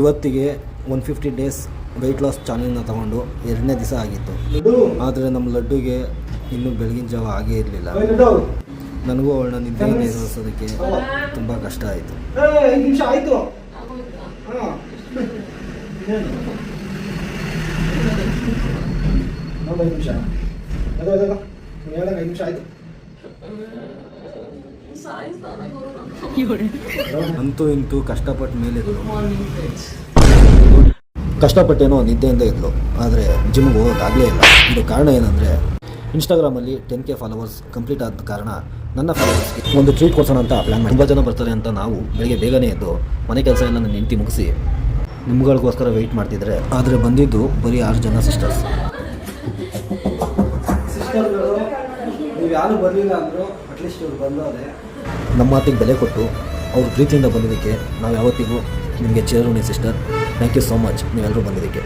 ಇವತ್ತಿಗೆ one fifty days weight loss ಚಾನೆಲ್ನ ತಗೊಂಡು ಎರಡನೇ ದಿವಸ ಆಗಿತ್ತು. ಆದರೆ ನಮ್ಮ ಲಡ್ಡುಗೆ ಇನ್ನೂ ಬೆಳಗಿನ ಜಾವ ಆಗೇ ಇರಲಿಲ್ಲ. ನನಗೂ ಅವಳನ್ನ ನಿದ್ದೆ ನಿರ್ವಹಿಸೋದಕ್ಕೆ ತುಂಬ ಕಷ್ಟ ಆಯಿತು. ನಿಮಿಷ ನಿಮಿಷ ಆಯ್ತು. ಅಂತೂ ಇಂತೂ ಕಷ್ಟಪಟ್ಟು ಮೇಲೆ ಕಷ್ಟಪಟ್ಟೇನೋ ನಿದ್ದೆಯಿಂದ ಇದ್ಲು. ಆದರೆ ಜಿಮ್ಗೆ ಹೋಗೋಕ್ಕಾಗಲೇ ಇಲ್ಲ. ಇದು ಕಾರಣ ಏನಂದರೆ ಇನ್ಸ್ಟಾಗ್ರಾಮಲ್ಲಿ ಟೆನ್ ಕೆ ಫಾಲೋವರ್ಸ್ ಕಂಪ್ಲೀಟ್ ಆದ ಕಾರಣ ನನ್ನ ಫಾಲೋವರ್ಸ್ಗೆ ಒಂದು ಟ್ರೀಟ್ ಕೊಡ್ಸೋಣ ಅಂತ ಪ್ಲ್ಯಾನ್ ತುಂಬ ಜನ ಬರ್ತಾರೆ ಅಂತ ನಾವು ಬೆಳಗ್ಗೆ ಬೇಗನೆ ಎದ್ದು ಮನೆ ಕೆಲಸ ಎಲ್ಲ ನನ್ನ ಹೆಂಡತಿ ಮುಗಿಸಿ ನಿಮ್ಗಳಿಗೋಸ್ಕರ ವೆಯ್ಟ್ ಮಾಡ್ತಿದ್ರೆ. ಆದರೆ ಬಂದಿದ್ದು ಬರೀ ಆರು ಜನ ಸಿಸ್ಟರ್ಸ್ ಸಿಸ್ಟರ್ಗಳು ನೀವು ಯಾರು ಬರಲಿಲ್ಲ ಅಟ್ಲೀಸ್ಟ್ ಇವ್ರು ನಮ್ಮ ಮಾತಿಗೆ ಬೆಲೆ ಕೊಟ್ಟು ಅವ್ರ ಪ್ರೀತಿಯಿಂದ ಬಂದಿದ್ದಕ್ಕೆ ನಾವು ಯಾವತ್ತಿಗೂ ನಿಮಗೆ ಚೇರುಣಿ sister thank you so much ನೀವೆಲ್ಲರೂ ಬಂದಿದ್ದಕ್ಕೆ.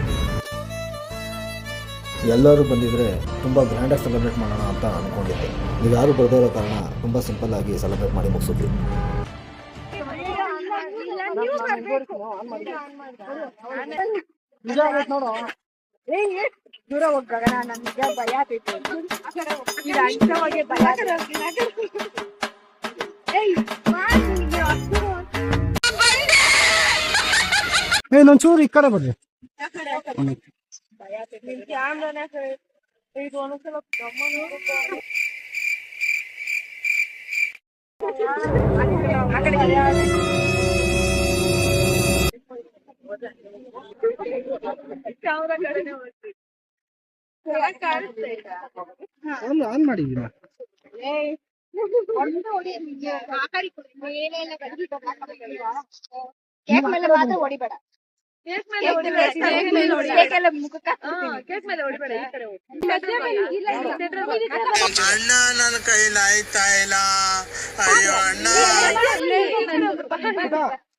ಎಲ್ಲರೂ ಬಂದಿದ್ದರೆ ತುಂಬ ಗ್ರ್ಯಾಂಡಾಗಿ ಸೆಲೆಬ್ರೇಟ್ ಮಾಡೋಣ ಅಂತ ಅಂದ್ಕೊಂಡಿದ್ದೆ ನೀವು ಯಾರು ಬರದೇ ಇರೋ ಕಾರಣ ತುಂಬ ಸಿಂಪಲ್ಲಾಗಿ ಸೆಲೆಬ್ರೇಟ್ ಮಾಡಿ ಮುಗಿಸಿದ್ವಿ. ಭಯ ಆಗ್ತೈತೆ ಭಯ ಒಂಚೂರು ಈ ಕಡೆ ಬರ್ರಿ ಭಯ ಆಗ್ತೈತೆ ನಿನ್ ಕ್ಯಾಮ್ರಾನೇ ಇದು ಒಂದೊಂದ್ಸಲ ಗಮನ ಆ ಕಡೆ ಭಯ ಕ್ಯಾಮ್ರಾ ಕಡೆನೇ ಹೋಗ್ತೀವಿ ಕಾಣಿಸ್ತಾ ಇಲ್ಲ ಆನ್ ಆನ್ ಕೇಕ್ ಮೇಲೆ ಮಾತ್ರ ಹೊಡಿಬೇಡ ಕೇಕ್ ಮೇಲೆ ಹೊಡಿಬೇಡ ಕೇಕ್ ಮೇಲೆ ಹೊಡಿಬೇಡ ಈ ಕಡೆ ಅಣ್ಣ ನನ್ನ ಕೈಲಾಯ್ತಾ ಇಲ್ಲ ಅಯ್ಯೋ ಅಣ್ಣ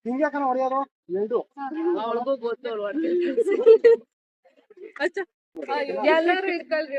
ನಿಮ್ಗೆ ಯಾಕನ ಹೊಡೆಯೋದು ಎರಡು ಎಲ್ಲರೂ ಇಟ್ಕೊಳ್ರಿ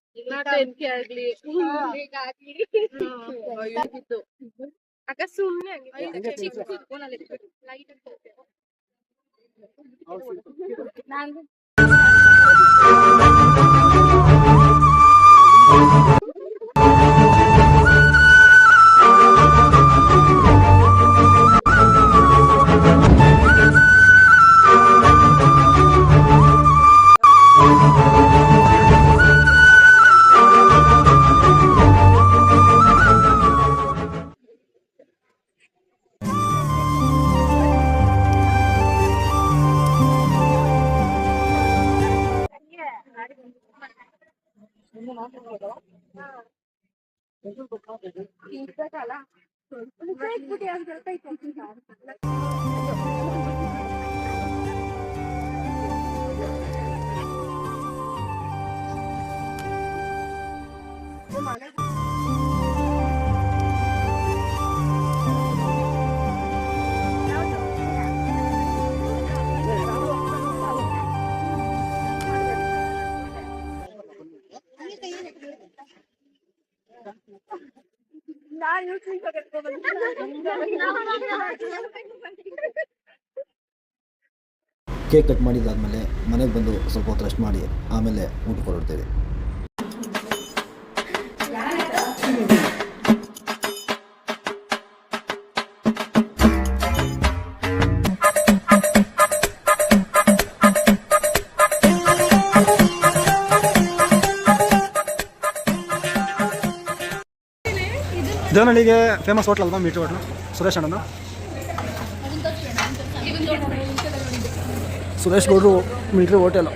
ಟೆನ್ಕೆ ಆಗ್ಲಿ ಇತ್ತು ಅಕ್ಕ ಸುಮ್ನೆ ಹಂಗೆ ಚಿಕ್ಕ ಫೋನಲ್ಲಿ ಲೈಟ್ ನಾನು ಇರ್ತದಲ್ಲ ಬಿಟ್ಬಿಟ್ಟು ಕೇಕ್ ಕಟ್ ಮಾಡಿದ್ದಾದಮೇಲೆ ಮನೆಗೆ ಬಂದು ಸ್ವಲ್ಪ ಹೊತ್ತು ರೆಸ್ಟ್ ಮಾಡಿ ಆಮೇಲೆ ಊಟಕ್ಕೆ ಹೊರಡ್ತೇವೆ. ದೇವನಹಳ್ಳಿಗೆ ಫೇಮಸ್ ಹೋಟ್ಲ್ ಅಲ್ವಾ ಮೀಟ್ ಹೋಟ್ಲು ಸುರೇಶ್ ಅಣ್ಣನ? ಸುರೇಶ್ ಗೌಡ್ರು ಮಿಲ್ಟ್ರಿ ಹೋಟೆಲ್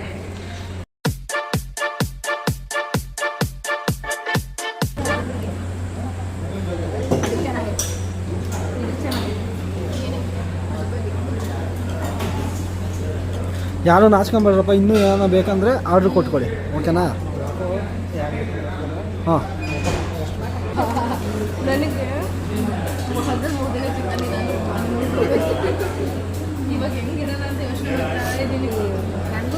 ಯಾರು ನಾಚ್ಕೊಂಬೇಡ್ರಪ್ಪ ಇನ್ನೂ ಏನೋ ಬೇಕಂದರೆ ಆರ್ಡ್ರ್ ಕೊಟ್ಕೊಳ್ಳಿ ಓಕೆನಾ ಹಾಂ. ಹದಿನ ಮೂರು ದಿನ ಚಿಕ್ಕನಿಲ್ಲ ಇವಾಗ ಹೆಂಗಿರಲ್ಲ ಅಂತ ಯೋಚನೆ ಮಾಡ್ತಾ ಇದ್ದೀನಿ ನನಗೂ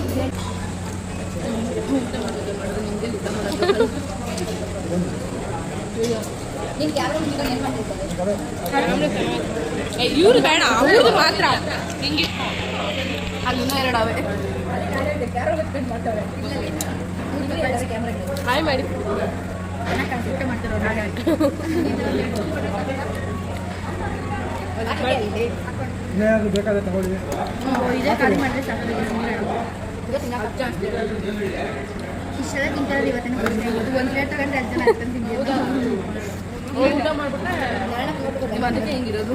ಊಟ ಮಾಡೋದು ಮಾಡೋದು ನಿಮಗೆ ಊಟ ಮಾಡೋದು ಇವ್ರು ಬೇಡ ಅವ್ರದ್ದು ಮಾತ್ರ ಹಿಂಗೆ ಅಲ್ಲಿನ ಎರಡು ಅವೆ ಹಾಯ್ ಮಾಡಿ ಏನಾದರೂ ಬೇಕಾದ್ರೆ ತಗೊಳ್ಳಿ ಇಷ್ಟೆಲ್ಲ ತಿಂತಾರೆ ಇವತ್ತಿನ ಒಂದು ಪ್ಲೇಟ್ ತಗೊಂಡ್ರೆ ಅರ್ಜನ ಊಟ ಮಾಡ್ಬಿಟ್ರೆ ಅದಕ್ಕೆ ಹಿಂಗಿರೋದು